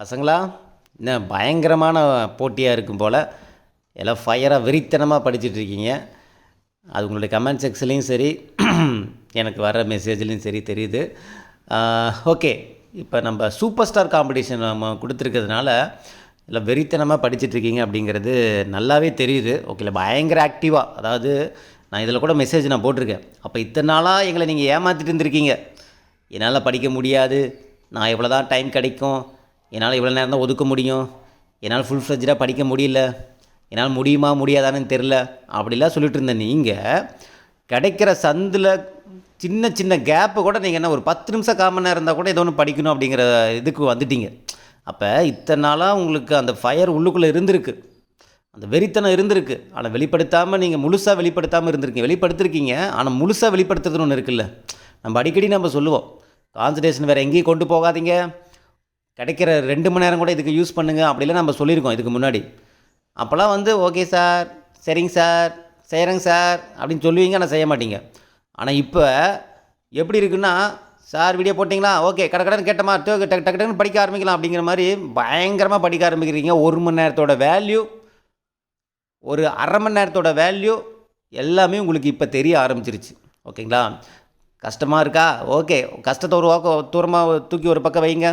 பசங்களா என்ன பயங்கரமான போட்டியாக இருக்கும் போல். எல்லாம் ஃபயராக வெறித்தனமாக படிச்சுட்ருக்கீங்க அது உங்களுடைய கமெண்ட் செக்ஷன்லேயும் சரி எனக்கு வர மெசேஜ்லேயும் சரி தெரியுது. ஓகே இப்போ நம்ம சூப்பர் ஸ்டார் காம்படிஷன் நம்ம கொடுத்துருக்கிறதுனால எல்லாம் வெறித்தனமாக படிச்சுட்ருக்கீங்க அப்படிங்கிறது நல்லாவே தெரியுது. ஓகேல பயங்கர ஆக்டிவாக அதாவது நான் இதில் கூட மெசேஜ் நான் போட்டிருக்கேன். அப்போ இத்தனை நாளாக எங்களை நீங்கள் ஏமாற்றிட்டு இருந்திருக்கீங்க. என்னால் படிக்க முடியாது. நான் இவ்வளோ தான் டைம் கிடைக்கும். என்னால் இவ்வளோ நேரம் தான் ஒதுக்க முடியும்? என்னால் ஃபுல் ஃப்ளெஜ்டாக படிக்க முடியல. என்னால் முடியுமா முடியாதான்னு தெரில அப்படிலாம் சொல்லிட்டு இருந்த நீங்கள் கிடைக்கிற சந்தில் சின்ன சின்ன கேப்பு கூட நீங்கள் என்ன ஒரு பத்து நிமிஷம் கால் நேரம் இருந்தால் கூட ஏதோ ஒன்று படிக்கணும் அப்படிங்கிற இதுக்கு வந்துட்டீங்க. அப்போ இத்தனை நாளாக உங்களுக்கு அந்த ஃபயர் உள்ளுக்குள்ளே இருந்திருக்கு. அந்த வெறித்தனம் இருந்திருக்கு. ஆனால் வெளிப்படுத்தாமல் நீங்கள் முழுசாக வெளிப்படுத்தாமல் இருந்திருக்கீங்க. வெளிப்படுத்திருக்கீங்க ஆனால் முழுசாக வெளிப்படுத்துறதுன்னு ஒன்று இருக்குல்ல. நம்ம அடிக்கடி நம்ம சொல்லுவோம் கான்சன்ட்ரேஷன் வேறு எங்கேயும் கொண்டு போகாதீங்க. கிடைக்கிற ரெண்டு மணி நேரம் கூட இதுக்கு யூஸ் பண்ணுங்க அப்படிலாம் நம்ம சொல்லியிருக்கோம் இதுக்கு முன்னாடி. அப்போல்லாம் வந்து ஓகே சார் சரிங்க சார் செய்கிறேங்க சார் அப்படின்னு சொல்லுவீங்க ஆனால் செய்ய மாட்டீங்க. ஆனால் இப்போ எப்படி இருக்குன்னா சார் வீடியோ போட்டிங்களா? ஓகே கடை கடன் கேட்டமா டக்கு டக்கு டக்கு டக்குன்னு படிக்க ஆரம்பிக்கலாம் அப்படிங்கிற மாதிரி பயங்கரமாக படிக்க ஆரம்பிக்கிறீங்க. ஒரு மணி நேரத்தோட வேல்யூ ஒரு அரை மணி நேரத்தோட வேல்யூ எல்லாமே உங்களுக்கு இப்போ தெரிய ஆரம்பிச்சிருச்சு. ஓகேங்களா கஷ்டமாக இருக்கா? ஓகே கஷ்டத்தை ஒரு வாக்க தூரமாக தூக்கி ஒரு பக்கம் வைங்க.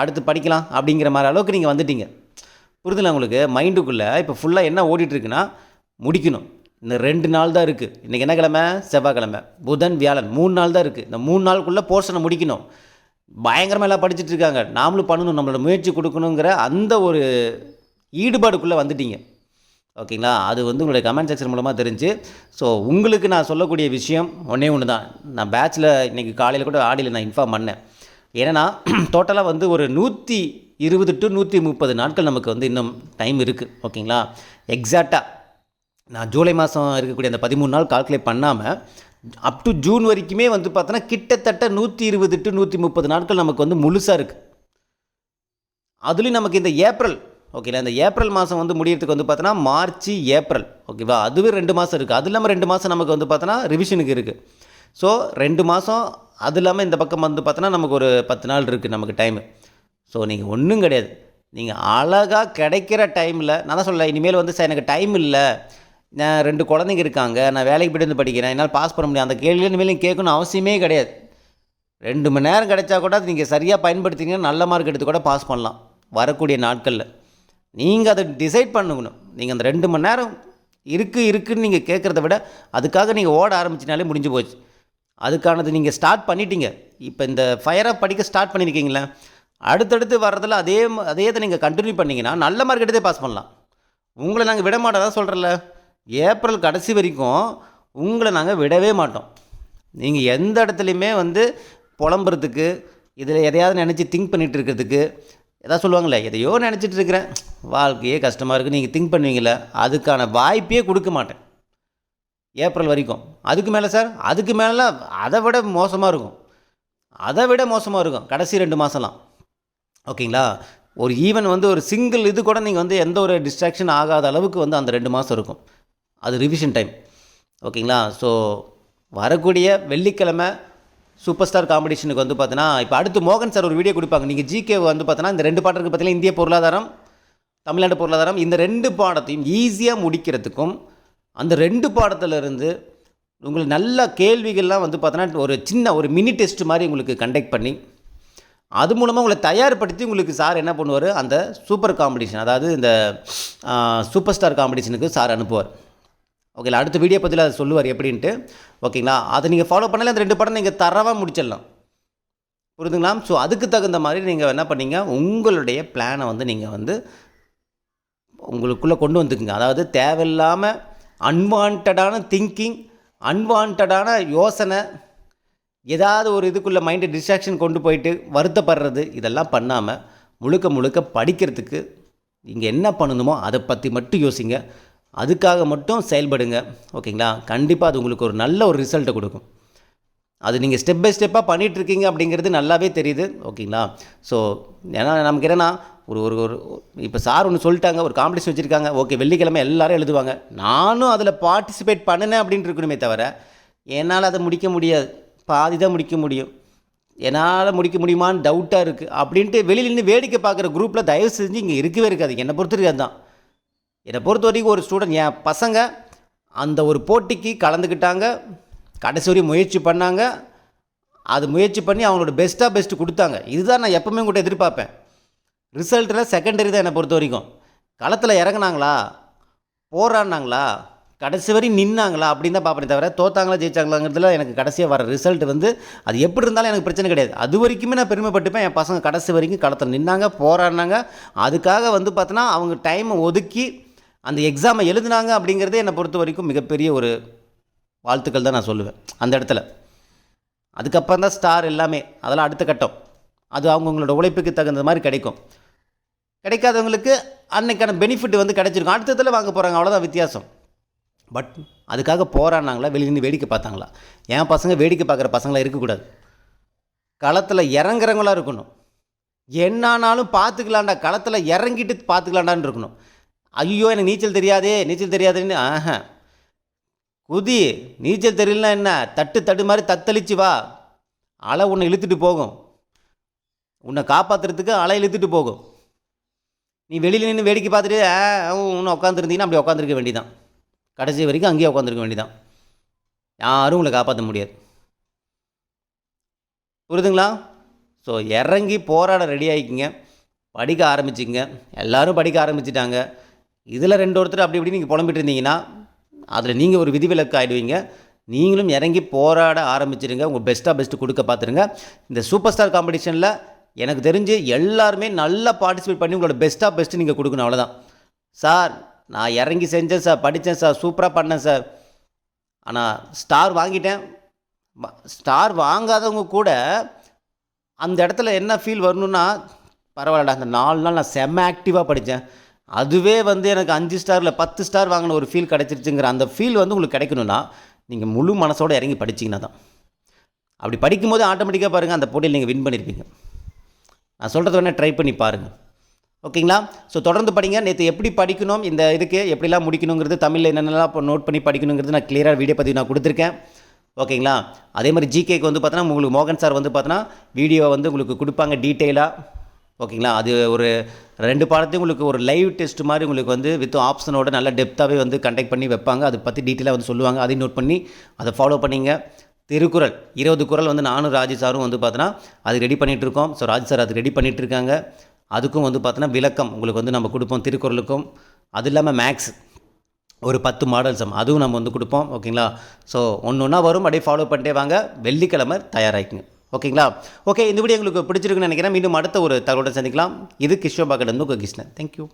அடுத்து படிக்கலாம் அப்படிங்கிற மாதிரி அளவுக்கு நீங்கள் வந்துட்டீங்க. புரிதல உங்களுக்கு? மைண்டுக்குள்ளே இப்போ ஃபுல்லாக என்ன ஓடிட்டுருக்குன்னா முடிக்கணும். இந்த ரெண்டு நாள் தான் இருக்குது இன்றைக்கி என்ன கிழமை? செவ்வாய்க்கிழமை. புதன் வியாழன். மூணு நாள் தான் இருக்குது இந்த மூணு நாளுக்குள்ளே போர்ஷனை முடிக்கணும். பயங்கரமாக எல்லாம் படிச்சுட்டு இருக்காங்க. நாமளும் பண்ணணும். நம்மளோட முயற்சி கொடுக்கணுங்கிற அந்த ஒரு ஈடுபாடுக்குள்ளே வந்துட்டீங்க. ஓகேங்களா? அது வந்து உங்களுடைய கமெண்ட் செக்ஷன் மூலமாக தெரிஞ்சு. ஸோ உங்களுக்கு நான் சொல்லக்கூடிய விஷயம் ஒன்றே ஒன்று தான் நான் பேட்சில் இன்றைக்கி காலையில் கூட ஆடியில் நான் இன்ஃபார்ம் பண்ணேன். ஏன்னா டோட்டலாக வந்து ஒரு நூற்றி இருபது டு நூற்றி முப்பது நாட்கள் நமக்கு வந்து இன்னும் டைம் இருக்குது ஓகேங்களா? எக்ஸாக்டாக நான் ஜூலை மாதம் இருக்கக்கூடிய அந்த பதிமூணு நாள் கால்குலேட் பண்ணாமல் அப் டு ஜூன் வரைக்குமே வந்து பார்த்தோன்னா கிட்டத்தட்ட நூற்றி இருபது டு நூற்றி முப்பது நாட்கள் நமக்கு வந்து முழுசாக இருக்குது அதுலேயும் நமக்கு இந்த ஏப்ரல் ஓகேங்களா? இந்த ஏப்ரல் மாதம் வந்து முடியறதுக்கு வந்து பார்த்தோன்னா மார்ச் ஏப்ரல் ஓகேவா? அதுவே ரெண்டு மாதம் இருக்குது அது இல்லாமல் ரெண்டு மாதம் நமக்கு வந்து பார்த்தோன்னா ரிவிஷனுக்கு இருக்குது ஸோ ரெண்டு மாதம் அது இல்லாமல் இந்த பக்கம் வந்து பார்த்தோன்னா நமக்கு ஒரு பத்து நாள் இருக்குது நமக்கு டைமு ஸோ நீங்கள் ஒன்றும் கிடையாது. நீங்கள் அழகாக கிடைக்கிற டைமில் நான் தான் சொல்ல இனிமேல் வந்து சார் எனக்கு டைம் இல்லை. நான் ரெண்டு குழந்தைங்க இருக்காங்க நான் வேலைக்கு போயிட்டு வந்து படிக்கிறேன் என்னால் பாஸ் பண்ண முடியும். அந்த கேள்வியில் இனிமேல் நீங்கள் கேட்கணும் அவசியமே கிடையாது. ரெண்டு மணி நேரம் கிடைச்சா கூட அது நீங்கள் சரியாக பயன்படுத்திங்கன்னா நல்ல மார்க் எடுத்து கூட பாஸ் பண்ணலாம். வரக்கூடிய நாட்களில். நீங்கள் அதை டிசைட் பண்ணணும். நீங்கள் அந்த ரெண்டு மணி நேரம் இருக்குது இருக்குதுன்னு நீங்கள் கேட்குறத விட அதுக்காக நீங்கள் ஓட ஆரம்பிச்சினாலே முடிஞ்சு போச்சு. அதுக்கானது நீங்கள் ஸ்டார்ட் பண்ணிட்டீங்க. இப்போ இந்த ஃபயரை படிக்க ஸ்டார்ட் பண்ணியிருக்கீங்களே அடுத்தடுத்து வர்றதில் அதே அதே இதை நீங்கள் கண்டினியூ பண்ணிங்கன்னா நல்ல மார்க் எடுத்தே பாஸ் பண்ணலாம். உங்களை நாங்கள் விட மாட்டோம் தான் சொல்கிறல ஏப்ரல் கடைசி வரைக்கும் உங்களை நாங்கள் விடவே மாட்டோம். நீங்கள் எந்த இடத்துலையுமே வந்து புலம்புறதுக்கு இதில் எதையாவது நினச்சி திங்க் பண்ணிகிட்டு இருக்கிறதுக்கு எதாவது சொல்லுவாங்களே எதையோ நினச்சிட்டு இருக்கிறேன். வாழ்க்கையே கஷ்டமாக இருக்குது நீங்கள் திங்க் பண்ணுவீங்களே அதுக்கான வாய்ப்பே கொடுக்க மாட்டேன். ஏப்ரல் வரைக்கும். அதுக்கு மேலே சார் அதுக்கு மேலே அதை விட மோசமாக இருக்கும். அதை விட மோசமாக இருக்கும். கடைசி ரெண்டு மாதம்லாம் ஓகேங்களா? ஒரு ஈவன் வந்து ஒரு சிங்கிள் இது கூட நீங்கள் வந்து எந்த ஒரு டிஸ்ட்ராக்ஷன் ஆகாத அளவுக்கு வந்து அந்த ரெண்டு மாதம் இருக்கும். அது ரிவிஷன் டைம் ஓகேங்களா? ஸோ வரக்கூடிய வெள்ளிக்கிழமை சூப்பர் ஸ்டார் காம்படிஷனுக்கு வந்து பார்த்தீங்கன்னா இப்போ அடுத்து மோகன் சார் ஒரு வீடியோ கொடுப்பாங்க. நீங்கள் ஜிகே வந்து பார்த்தீங்கன்னா இந்த ரெண்டு பாட்டு இருக்குது பார்த்தீங்கன்னா இந்திய பொருளாதாரம் தமிழ்நாடு பொருளாதாரம் இந்த ரெண்டு பாடத்தையும் ஈஸியாக முடிக்கிறதுக்கும் அந்த ரெண்டு பாடத்திலிருந்து உங்களுக்கு நல்ல கேள்விகள்லாம் வந்து பார்த்தோன்னா ஒரு சின்ன ஒரு மினி டெஸ்ட் மாதிரி உங்களுக்கு கண்டக்ட் பண்ணி அது மூலமாக உங்களை தயார்படுத்தி உங்களுக்கு சார் என்ன பண்ணுவார்? அந்த சூப்பர் காம்படிஷன் அதாவது இந்த சூப்பர் ஸ்டார் காம்படிஷனுக்கு சார் அனுப்புவார். ஓகேங்களா அடுத்த வீடியோ பற்றியில் அதை சொல்லுவார் எப்படின்ட்டு. ஓகேங்களா அதை நீங்கள் ஃபாலோ பண்ணல அந்த ரெண்டு படம் நீங்கள் தரவாக முடிச்சிடலாம். புரிதுங்களா ஸோ அதுக்கு தகுந்த மாதிரி நீங்கள் என்ன பண்ணீங்க? உங்களுடைய பிளானை வந்து நீங்கள் வந்து உங்களுக்குள்ளே கொண்டு வந்துக்குங்க. அதாவது தேவையில்லாமல் அன்வான்டான திங்கிங் அன்வான்டான யோசனை ஏதாவது ஒரு இதுக்குள்ளே மைண்டை டிஸ்ட்ராக்ஷன் கொண்டு போயிட்டு வருத்தப்படுறது இதெல்லாம் பண்ணாமல் முழுக்க முழுக்க படிக்கிறதுக்கு நீங்கள் என்ன பண்ணணுமோ அதை பற்றி மட்டும் யோசிங்க. அதுக்காக மட்டும் செயல்படுங்க. ஓகேங்களா? கண்டிப்பாக அது உங்களுக்கு ஒரு நல்ல ஒரு ரிசல்ட்டை கொடுக்கும். அது நீங்கள் ஸ்டெப் பை ஸ்டெப்பாக பண்ணிகிட்ருக்கீங்க இருக்கீங்க அப்படிங்கிறது நல்லாவே தெரியுது. ஓகேங்களா? ஸோ ஏன்னா நமக்கு என்னென்னா ஒரு ஒரு ஒரு இப்போ சார் ஒன்று சொல்லிட்டாங்க ஒரு காம்படிஷன் வச்சுருக்காங்க. ஓகே வெள்ளிக்கிழமை எல்லாரும் எழுதுவாங்க. நானும் அதில் பார்ட்டிசிபேட் பண்ணினேன் அப்படின்ட்டு இருக்கணுமே தவிர என்னால் அதை முடிக்க முடியாது. பாதி தான் முடிக்க முடியும். என்னால் முடிக்க முடியுமான்னு டவுட்டாக இருக்குது அப்படின்ட்டு வெளியில் நின்று வேடிக்கை பார்க்குற குரூப்பில் தயவு செஞ்சு இங்கே இருக்கவே இருக்காது. என்னை பொறுத்த வரைக்கும் அதுதான் என்னை பொறுத்த வரைக்கும் ஒரு ஸ்டூடெண்ட் என் பசங்க அந்த ஒரு போட்டிக்கு கலந்துக்கிட்டாங்க. கடைசி வரையும் முயற்சி பண்ணாங்க. அது முயற்சி பண்ணி அவங்களோட பெஸ்ட்டாக பெஸ்ட்டு கொடுத்தாங்க. இதுதான் நான் எப்போவுமே உங்கள்கிட்ட எதிர்பார்ப்பேன். ரிசல்ட்டில் செகண்டரி தான் என்னை பொறுத்த வரைக்கும். களத்தில் இறங்குனாங்களா? போராடினாங்களா? கடைசி வரையும் நின்னாங்களா? அப்படின்னு தான் பார்ப்பேன் தவிர தோத்தாங்களா ஜெயிச்சாங்களாங்கிறதுல எனக்கு கடைசியாக வர ரிசல்ட் வந்து அது எப்படி இருந்தாலும் எனக்கு பிரச்சனை கிடையாது. அது வரைக்குமே நான் பெருமைப்பட்டுப்பேன். என் பசங்க கடைசி வரைக்கும் களத்தில் நின்னாங்க போராடினாங்க. அதுக்காக வந்து பார்த்தோன்னா அவங்க டைமை ஒதுக்கி அந்த எக்ஸாமை எழுதுனாங்க அப்படிங்கிறதே என்னை பொறுத்த வரைக்கும் மிகப்பெரிய ஒரு வாழ்த்துக்கள் தான் நான் சொல்லுவேன் அந்த இடத்துல. அதுக்கப்புறம் தான் ஸ்டார் எல்லாமே. அதெல்லாம் அடுத்த கட்டம். அது அவங்கவுங்களோட உழைப்புக்கு தகுந்த மாதிரி கிடைக்கும். கிடைக்காதவங்களுக்கு அன்னைக்கான பெனிஃபிட் வந்து கிடச்சிருக்கும். அடுத்ததில் வாங்க போகிறாங்க அவ்வளோதான் வித்தியாசம். பட் அதுக்காக போராடினாங்களா? வெளியே நின்று வேடிக்கை பார்த்தாங்களா? என் பசங்க வேடிக்கை பார்க்குற பசங்களாம் இருக்கக்கூடாது. களத்தில் இறங்குறவங்களா இருக்கணும். என்னானாலும் பார்த்துக்கலாம்டா. களத்தில் இறங்கிட்டு பார்த்துக்கலாண்டான்னு இருக்கணும். ஐயோ எனக்கு நீச்சல் தெரியாதே நீச்சல் தெரியாதுன்னு ஆஹ. குதி நீச்சல் தெரியலனா என்ன? தட்டு தட்டு மாதிரி தத்தளிச்சு வா. அலை உன்னை இழுத்துட்டு போகும். உன்னை காப்பாற்றுறதுக்கு அலை இழுத்துட்டு போகும். நீ வெளியில் நின்று வேடிக்கை பார்த்துட்டு இன்னும் உட்காந்துருந்தீங்கன்னா அப்படி உட்காந்துருக்க வேண்டியதான் கடைசி வரைக்கும் அங்கேயே உட்காந்துருக்க வேண்டியதான் யாரும் உங்களை காப்பாற்ற முடியாது. புரியுதுங்களா? ஸோ இறங்கி போராட ரெடி ஆகிக்கிங்க படிக்க ஆரம்பிச்சிங்க எல்லாரும் படிக்க ஆரம்பிச்சிட்டாங்க. இதில் ரெண்டு ஒருத்தர் அப்படி இப்படி நீங்கள் புலம்பிட்டு இருந்தீங்கன்னா அதில் நீங்கள் ஒரு விதிவிலக்கு ஆகிடுவீங்க நீங்களும் இறங்கி போராட ஆரம்பிச்சிருங்க. உங்கள் பெஸ்ட்டாக பெஸ்ட்டு கொடுக்க பார்த்துருங்க. இந்த சூப்பர் ஸ்டார் காம்படிஷனில் எனக்கு தெரிஞ்சு எல்லாருமே நல்லா பார்ட்டிசிபேட் பண்ணி உங்களோட பெஸ்ட்டாக பெஸ்ட்டு நீங்கள் கொடுக்கணும் அவ்வளோதான் சார் நான் இறங்கி செஞ்சேன் சார் படித்தேன் சார் சூப்பராக பண்ணேன் சார். ஆனால் ஸ்டார் வாங்கிட்டேன். ஸ்டார் வாங்காதவங்க கூட அந்த இடத்துல என்ன ஃபீல் வரணும்னா பரவாயில்லடா அந்த நாலு நாள் நான் செம்ம ஆக்டிவாக படித்தேன். அதுவே வந்து எனக்கு அஞ்சு ஸ்டாரில் பத்து ஸ்டார் வாங்கின ஒரு ஃபீல் கிடச்சிருச்சுங்கிற அந்த ஃபீல் வந்து உங்களுக்கு கிடைக்கணும்னா நீங்கள் முழு மனசோடு இறங்கி படிச்சிங்கன்னா தான். அப்படி படிக்கும்போது ஆட்டோமேட்டிக்காக பாருங்கள் அந்த போட்டியில் நீங்கள் வின் பண்ணியிருப்பீங்க நான் சொல்கிறது வேணால் ட்ரை பண்ணி பாருங்கள் ஓகேங்களா? ஸோ தொடர்ந்து படிங்க. நேற்று எப்படி படிக்கணும் இந்த இதுக்கு எப்படிலாம் முடிக்கணுங்கிறது தமிழில் என்னென்னலாம் இப்போ நோட் பண்ணி படிக்கணுங்கிறது நான் கிளியராக வீடியோ பதிவு நான் கொடுத்துருக்கேன். ஓகேங்களா? அதே மாதிரி ஜிகேக்கு வந்து பார்த்தோன்னா உங்களுக்கு மோகன் சார் வந்து பார்த்தோன்னா வீடியோ வந்து உங்களுக்கு கொடுப்பாங்க டீட்டெயிலாக ஓகேங்களா? அது ஒரு ரெண்டு பாடத்தையும் உங்களுக்கு ஒரு லைவ் டெஸ்ட் மாதிரி உங்களுக்கு வந்து வித் ஆப்ஷனோட நல்ல டெப்த்தாகவே வந்து கண்டக்ட் பண்ணி வைப்பாங்க. அதை பற்றி டீட்டெயிலாக வந்து சொல்லுவாங்க. அதையும் நோட் பண்ணி அதை ஃபாலோ பண்ணிங்க. திருக்குறள். இருபது குறள் வந்து நானும் ராஜி சாரும் வந்து பார்த்தோன்னா அது ரெடி பண்ணிகிட்டு இருக்கோம் ஸோ ராஜ் சார் அது ரெடி பண்ணிகிட்டு இருக்காங்க அதுக்கும் வந்து பார்த்தோன்னா விளக்கம் உங்களுக்கு வந்து நம்ம கொடுப்போம் திருக்குறளுக்கும். அது இல்லாமல் மேக்ஸ் ஒரு பத்து மாடல்ஸம் அதுவும் நம்ம வந்து கொடுப்போம். ஓகேங்களா? ஸோ ஒன்று ஒன்றா வரும். அப்படியே ஃபாலோ பண்ணிட்டே வாங்க. வெள்ளிக்கிழமை தயாராகிக்குங்க ஓகேங்களா? ஓகே இந்த வீடியோ உங்களுக்கு பிடிச்சிருக்குன்னு நினைக்கிறேன். மீண்டும் அடுத்த ஒரு தகவலோட சந்திக்கலாம். இது கிஷோபாக்கிட்ட இருந்து உங்கள் கிருஷ்ணன். தேங்க்யூ